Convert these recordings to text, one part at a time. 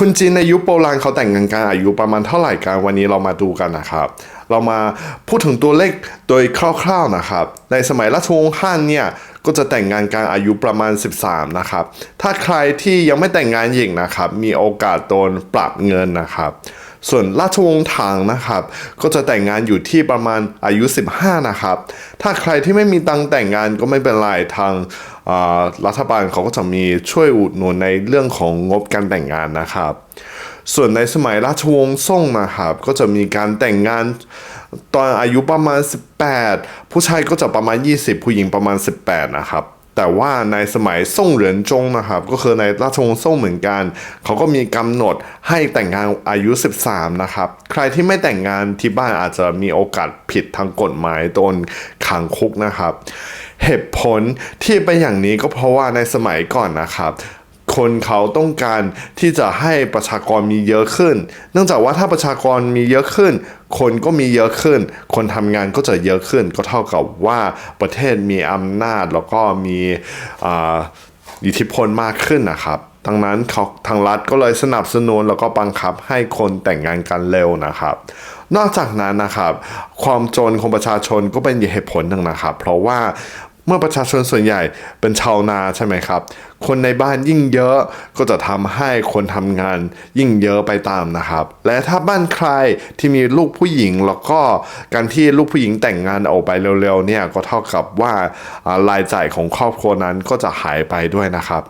คนจีนในยุคโบราณเขาแต่งงานกันอายุประมาณเท่าไหร่กันวันนี้เรามาดูกันนะครับ เรามาพูดถึงตัวเลขโดยคร่าวๆนะครับ ในสมัยราชวงศ์ฮั่นเนี่ยก็จะแต่งงานกันอายุประมาณ 13 นะครับ ถ้าใครที่ยังไม่แต่งงานหญิงนะครับ มีโอกาสโดนปรับเงินนะครับ ส่วนราชวงศ์ถังนะครับ ก็จะแต่งงานอยู่ที่ประมาณอายุ 15 นะครับ ถ้าใครที่ไม่มีตังแต่งงานก็ไม่เป็นไรทางรัฐบาลเขาก็จะมีช่วยอุดหนุนในเรื่องของงบการแต่งงานนะครับ ส่วนในสมัยราชวงศ์ซ่งนะครับ ก็จะมีการแต่งงานตอนอายุประมาณ 18 ผู้ชายก็จะประมาณ 20 ผู้หญิงประมาณ 18 นะครับ แต่ว่าในสมัยซ่งเหรินจงนะครับ ก็คือในราชวงศ์ซ่งเหมือนกัน เขาก็มีกำหนดให้แต่งงานอายุ 13 นะครับ ใครที่ไม่แต่งงานที่บ้านอาจจะมีโอกาสผิดทางกฎหมายโดนขังคุกนะครับ เหตุผลที่เป็นอย่างนี้ก็เพราะว่าในสมัยก่อนนะครับคนเขาต้องการที่จะให้ประชากรมีเยอะขึ้น เนื่องจากว่าถ้าประชากรมีเยอะขึ้น คนก็มีเยอะขึ้น คนทำงานก็จะเยอะขึ้น ก็เท่ากับว่าประเทศมีอำนาจแล้วก็มีอิทธิพลมากขึ้นนะครับดังนั้นเขาทางรัฐก็เลยสนับสนุนแล้วก็บังคับให้คนแต่งงานกันเร็วนะครับ นอกจากนั้นนะครับ ความจนของประชาชนก็เป็นเหตุผลหนึ่งนะครับ เพราะว่า เมื่อประชาชนส่วนใหญ่เป็นชาวนาใช่ไหมครับ คนในบ้านยิ่งเยอะก็จะทำให้คนทำงานยิ่งเยอะไปตามนะครับ และถ้าบ้านใครที่มีลูกผู้หญิงแล้วก็การที่ลูกผู้หญิงแต่งงานออกไปเร็วๆเนี่ยก็เท่ากับว่าอ่ารายจ่ายของครอบครัวนั้นก็จะหายไปด้วยนะครับ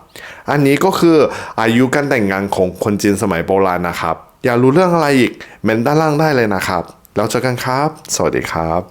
อันนี้ก็คืออายุการแต่งงานของคนจีนสมัยโบราณนะครับ อยากรู้เรื่องอะไรอีกเมนด้านล่างได้เลยนะครับ แล้วเจอกันครับ สวัสดีครับ